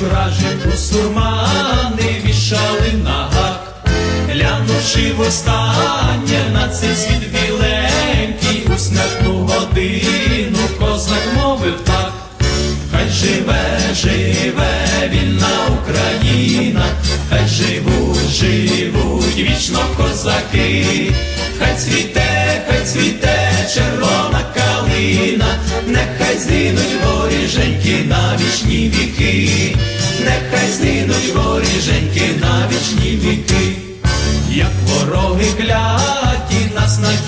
вражі сурмани вішали на гак, глянувши востаннє на цей світ біленький, у смертну годину козак мовив так, хай живе, живе вільна Україна, хай живуть, живуть вічно козаки, хай цвіте, хай цвіте, червона калина, нехай зрінуть воріженьки на вічні віки.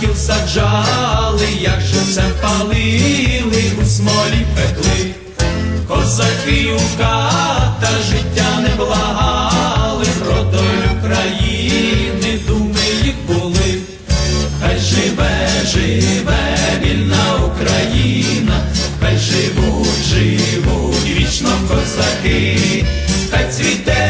Кіл саджали, як живцем палили, у смолі пекли, козаки у ката життя не благали, про долю країни думи їх були, хай живе, живе вільна Україна, хай живуть, живуть вічно козаки, хай цвіте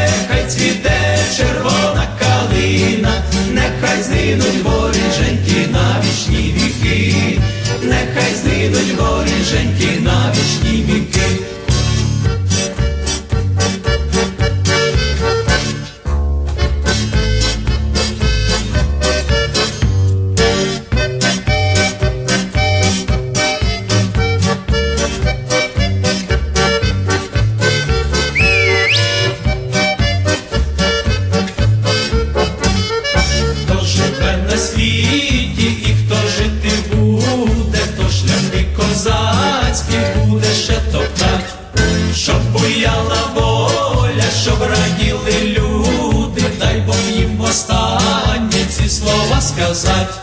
буяла воля, щоб раділи люди, дай Бог їм останнє ці слова сказать.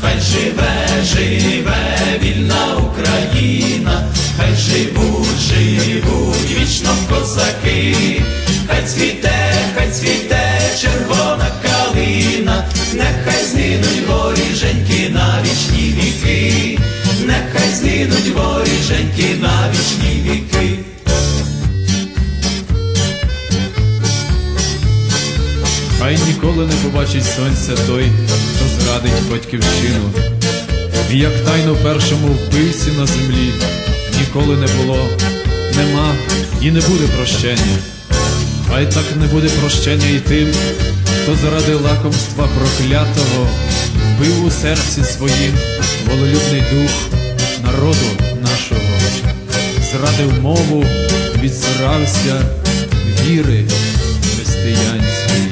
Хай живе, живе вільна Україна, хай живуть, живуть вічно козаки, хай цвіте, хай цвіте червона калина, нехай згинуть воріженьки на вічні віки, нехай згинуть воріженьки на вічні віки. Ніколи не побачить сонця той, хто зрадить батьківщину. І як тайно першому вбивці на землі ніколи не було, нема і не буде прощення. Хай так не буде прощення і тим, хто заради лакомства проклятого вбив у серці своїм волелюбний дух народу нашого, зрадив мову, відзирався віри християнської.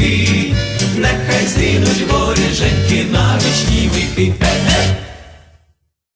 віки, нехай згинуть воріженьки на вічні віки.